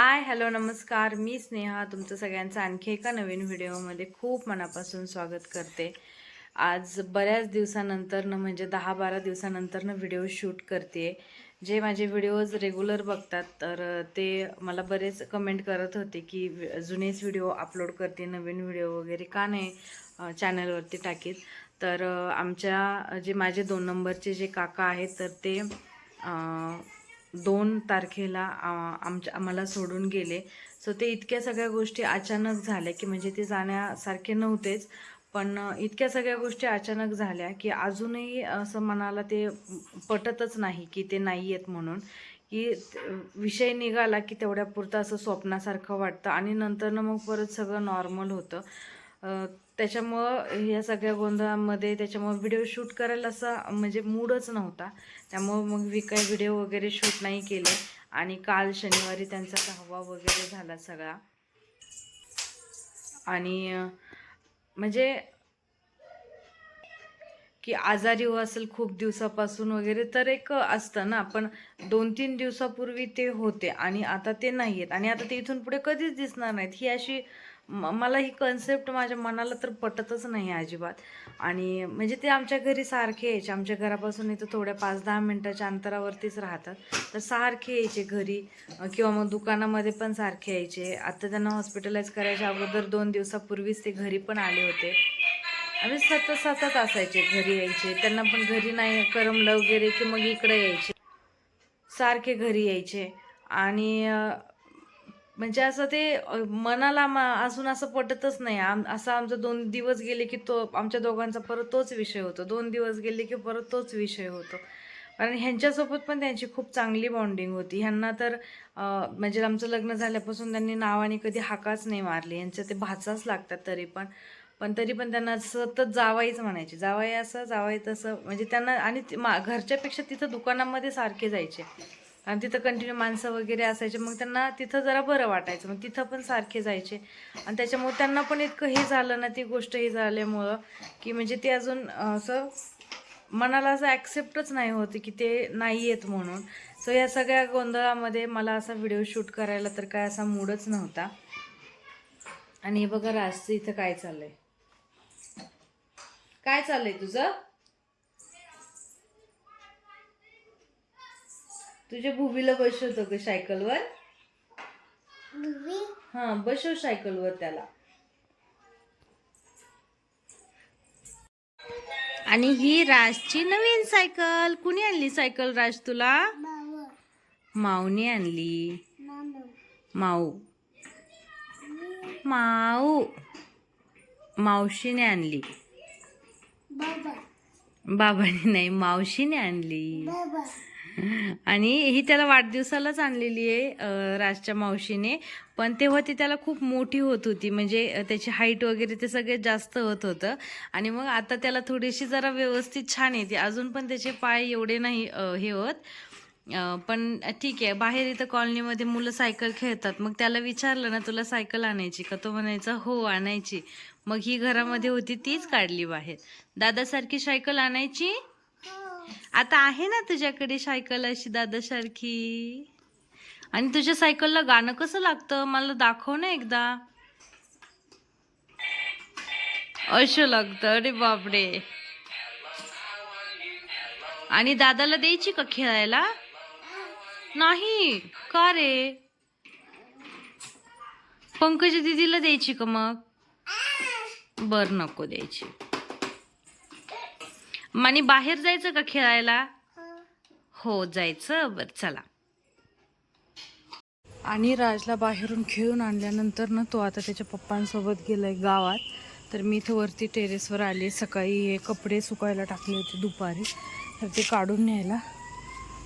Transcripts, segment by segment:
Hi hello नमस्कार. मी स्नेहा तुमचं सगळ्यांचं आणखी एका नवीन व्हिडिओमध्ये खूप मनापासून स्वागत करते. आज बऱ्याच दिवसानंतरनं म्हणजे दहा बारा दिवसानंतरनं व्हिडिओ शूट करते जे माझे व्हिडिओज रेग्युलर बघतात तर ते मला बरेच कमेंट करत होते की जुनेच व्हिडिओ अपलोड करते नवीन व्हिडिओ वगैरे का नाही चॅनलवरती टाकीत? तर आमच्या जे माझे दोन नंबरचे जे काका आहेत तर ते दोन तारखेला आमच्या आम्हाला सोडून गेले. सो ते इतक्या सगळ्या गोष्टी अचानक झाल्या की म्हणजे ते जाण्यासारखे नव्हतेच. पण इतक्या सगळ्या गोष्टी अचानक झाल्या की अजूनही असं मनाला ते पटतच नाही की ते नाही आहेत म्हणून. की विषय निघाला की तेवढ्या पुरतं असं स्वप्नासारखं वाटतं आणि नंतरनं मग परत सगळं नॉर्मल होतं. त्याच्यामुळं ह्या सगळ्या गोंधळामध्ये त्याच्यामुळं व्हिडिओ शूट करायला असा म्हणजे मूडच नव्हता. त्यामुळं मग मी काही व्हिडिओ वगैरे शूट नाही केले. आणि काल शनिवारी त्यांचा दहावा वगैरे झाला सगळा. आणि म्हणजे की आजारी हो असेल खूप दिवसापासून वगैरे तर एक असतं ना. पण दोन तीन दिवसापूर्वी ते होते आणि आता ते नाही आहेत आणि आता ते इथून पुढे कधीच दिसणार नाहीत. ही अशी म- मला ही कन्सेप्ट माझ्या मनाला तर पटतच नाही अजिबात. आणि म्हणजे ते आमच्या घरी सारखे यायचे. आमच्या घरापासून इथं थोड्या पाच दहा मिनटाच्या अंतरावरतीच राहतात. तर सारखे यायचे घरी. किंवा मग दुकानामध्ये पण सारखे यायचे. आता त्यांना हॉस्पिटलाइज करायच्या अगोदर दोन दिवसापूर्वीच ते घरी पण आले होते. आम्ही सतत सतत असायचे घरी यायचे. त्यांना पण घरी नाही करमलं वगैरे की मग इकडे यायचे. सारखे घरी यायचे. आणि म्हणजे असं ते मनाला मा अजून असं पटतच नाही. आम असं आमचं दोन दिवस गेले की तो आमच्या दोघांचा परत तोच विषय होतो. दोन दिवस गेले की परत तोच विषय होतो. कारण ह्यांच्यासोबत पण त्यांची खूप चांगली बॉन्डिंग होती. ह्यांना तर म्हणजे आमचं लग्न झाल्यापासून त्यांनी नावाने कधी हाकाच नाही मारली. यांचे ते भाचाच लागतात तरी पण. पण तरी पण त्यांना सतत जावाईच म्हणायचे. जावाई असं जावाई तसं. म्हणजे त्यांना आणि मा घरच्यापेक्षा तिथं दुकानामध्ये सारखे जायचे. आणि तिथं कंटिन्यू माणसं वगैरे असायचे. मग त्यांना तिथं जरा बरं वाटायचं. मग तिथं पण सारखे जायचे. आणि त्याच्यामुळे त्यांना पण इतकं हे झालं ना ती गोष्ट हे झाल्यामुळं की म्हणजे ते अजून असं मनाला असं ॲक्सेप्टच नाही होते की ते नाही आहेत म्हणून. सो या सगळ्या गोंधळामध्ये मला असा व्हिडिओ शूट करायला तर काय असा मूडच नव्हता. आणि हे बघा राजचं इथं काय चाललंय? काय चाललंय तुझं? तुझ्या भुबीला बसवतो ग सायकलवर? हा बसव सायकलवर त्याला. आणि ही राजची नवीन सायकल. कुणी आणली सायकल राज तुला? माऊने आणली. माऊ. माऊ. मावशीने आणली. बाबाने नाही मावशीने आणली. आणि ही त्याला वाढदिवसालाच आणलेली आहे राजच्या मावशीने. पण तेव्हा ती त्याला खूप मोठी होत होती. म्हणजे त्याची हाईट वगैरे ते सगळ्यात जास्त होत होतं. आणि मग आता त्याला थोडीशी जरा व्यवस्थित छान येते अजून पण त्याचे पाय एवढे नाही हे होत. पण ठीक आहे. बाहेर इथं कॉलनीमध्ये मुलं सायकल खेळतात. मग त्याला विचारलं ना तुला सायकल आणायची का? तो म्हणायचा हो आणायची. मग ही घरामध्ये होती तीच काढली बाहेर. दादासारखी सायकल आणायची आता आहे ना तुझ्याकडे सायकल अशी दादासारखी? आणि तुझ्या सायकलला गाणं कसं लागतं? मला दाखव ना एकदा. असं लागतं. अरे बापरे. आणि दादाला द्यायची का खेळायला? नाही. का रे? पंकज दिदीला द्यायची का मग? बर नको द्यायची. आणि बाहेर जायचं का खेळायला? हो जायचं. बर चला. आणि राजला बाहेरून खेळून आणल्यानंतर ना तो आता त्याच्या पप्पांसोबत गेलाय गावात. तर मी इथं वरती टेरेसवर आले. सकाळी हे कपडे सुकायला टाकले होते दुपारी. तर ते काढून न्यायला.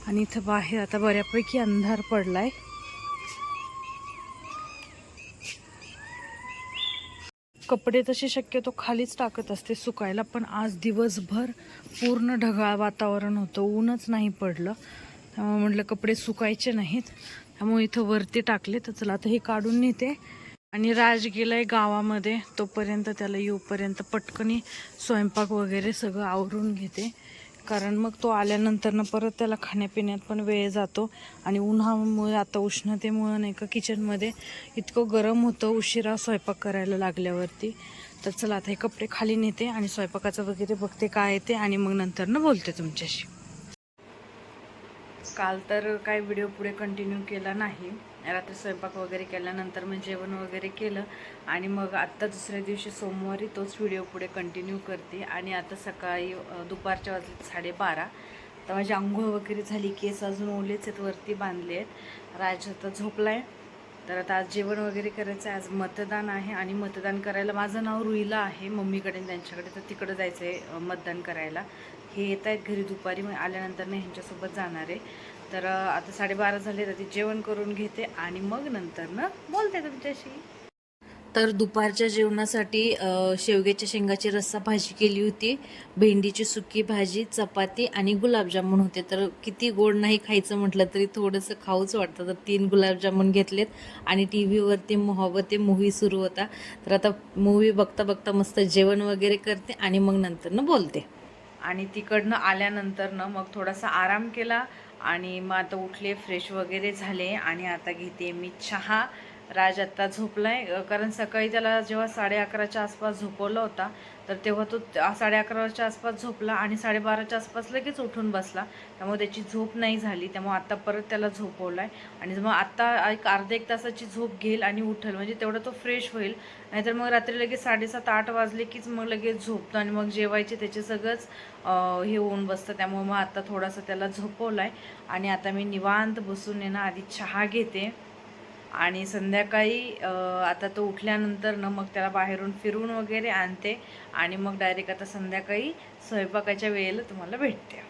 आणि इथं बाहेर आता बऱ्यापैकी अंधार पडलाय. कपडे तसे शक्यतो खालीच टाकत असते सुकायला पण आज दिवसभर पूर्ण ढगाळ वातावरण होतं ऊनच नाही पडलं. त्यामुळे म्हटलं कपडे सुकायचे नाहीत. त्यामुळे इथं वरती टाकले तर चला आता हे काढून नेते. आणि राज गेलाय गावामध्ये तोपर्यंत त्याला येऊपर्यंत पटकनी स्वयंपाक वगैरे सगळं आवरून घेते. कारण मग तो आल्यानंतर परत त्याला खाण्यापिण्यात पण वेळ जातो आणि उन्हामुळे आता उष्णतेमुळं नाही का किचनमध्ये इतकं गरम होतं उशिरा स्वयंपाक करायला लागल्यावरती. तर चला आता हे कपडे खाली नेते आणि स्वयंपाकाचं वगैरे बघते काय येते आणि मग नंतर बोलते तुमच्याशी. काल तर काय व्हिडिओ पुढे कंटिन्यू केला नाही. रात्री स्वयंपाक वगैरे केल्यानंतर मग जेवण वगैरे केलं आणि मग आत्ता दुसऱ्या दिवशी सोमवारी तोच व्हिडिओ पुढे कंटिन्यू करते आणि आता सकाळी दुपारच्या वाजले साडेबारा. तर माझी आंघोळ वगैरे झाली केस अजून ओलेच आहेत वरती बांधले आहेत. राज आता आहे तर आता आज जेवण वगैरे करायचं आहे आज मतदान आहे आणि मतदान करायला माझं नाव रुईला आहे मम्मीकडे त्यांच्याकडे. तर तिकडं जायचं आहे मतदान करायला. हे येत आहेत घरी दुपारी मग आल्यानंतर ना ह्यांच्यासोबत जाणार आहे. तर आता साडेबारा झाले तर ती जेवण करून घेते आणि मग नंतर ना बोलते तुमच्याशी. तर दुपारच्या जेवणासाठी शेवग्याच्या शेंगाची रस्सा भाजी केली होती भेंडीची सुकी भाजी चपाती आणि गुलाबजामुन होते. तर किती गोड नाही खायचं म्हटलं तरी थोडंसं खाऊच वाटतं. तर तीन गुलाबजामुन घेतलेत आणि टी व्हीवरती मोहब्बते मूवी सुरू होता. तर आता मूवी बघता बघता मस्त जेवण वगैरे करते आणि मग नंतरनं बोलते. आणि तिकडनं आल्यानंतरनं मग थोडासा आराम केला आणि मग आता उठले फ्रेश वगैरे झाले आणि आता घेते मी चहा. राज आत्ता झोपलाय. आहे कारण सकाळी त्याला जेव्हा साडे अकराच्या आसपास झोपवला होता तर तेव्हा तो साडे अकराच्या आसपास झोपला आणि साडेबाराच्या आसपास लगेच उठून बसला. त्यामुळे त्याची झोप नाही झाली. त्यामुळे आत्ता परत त्याला झोपवलाय. आणि मग आत्ता एक अर्धा एक तासाची झोप घेईल आणि उठेल. म्हणजे तेवढा तो फ्रेश होईल. नाहीतर मग रात्री लगेच साडेसात आठ वाजले कीच मग लगेच झोपतो आणि मग जेवायचे त्याचे सगळंच हे होऊन बसतं. त्यामुळे मग आत्ता थोडासा त्याला झोपवलाय. आणि आता मी निवांत बसून आहे ना आधी चहा घेते. आणि संध्याकाळी आता तो उठल्यानंतर ना मग त्याला बाहेरून फिरून वगैरे आणते आणि मग डायरेक्ट आता संध्याकाळी स्वयंपाकाच्या वेळेला तुम्हाला भेटते.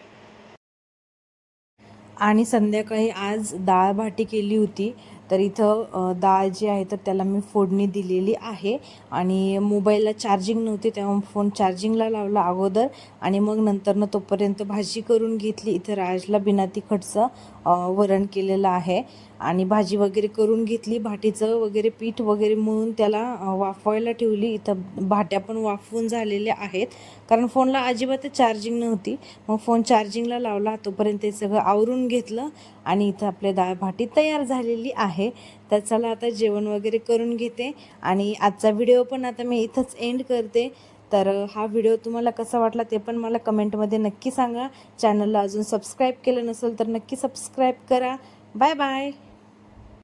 आणि संध्याकाळी आज डाळ भाटी केली होती तर इथं डाळ जी आहे तर त्याला मी फोडणी दिलेली आहे आणि मोबाईलला चार्जिंग नव्हते तेव्हा फोन चार्जिंगला लावला अगोदर आणि मग नंतरनं तोपर्यंत भाजी करून घेतली. इथं राजला बिना तिखटचं वरण केलेलं आहे. आणि भाजी वगैरे करून घेतली. भाटीचं वगैरे पीठ वगैरे मळून त्याला वाफवायला ठेवली. इथं भाट्या पण वाफवून झालेल्या आहेत. कारण फोनला अजिबात चार्जिंग नव्हती. मग फोन चार्जिंगला लावला. तोपर्यंत ते सगळं आवरून घेतलं. आणि इथं आपल्या डाळ भाटी तयार झालेली आहे. तर चला आता जेवण वगैरे करून घेते. आणि आजचा व्हिडिओ पण आता मी इथंच एंड करते. तर हा व्हिडिओ तुम्हाला कसा वाटला ते पण मला कमेंटमध्ये नक्की सांगा. चॅनलला अजून सबस्क्राईब केलं नसेल तर नक्की सबस्क्राईब करा. Bye bye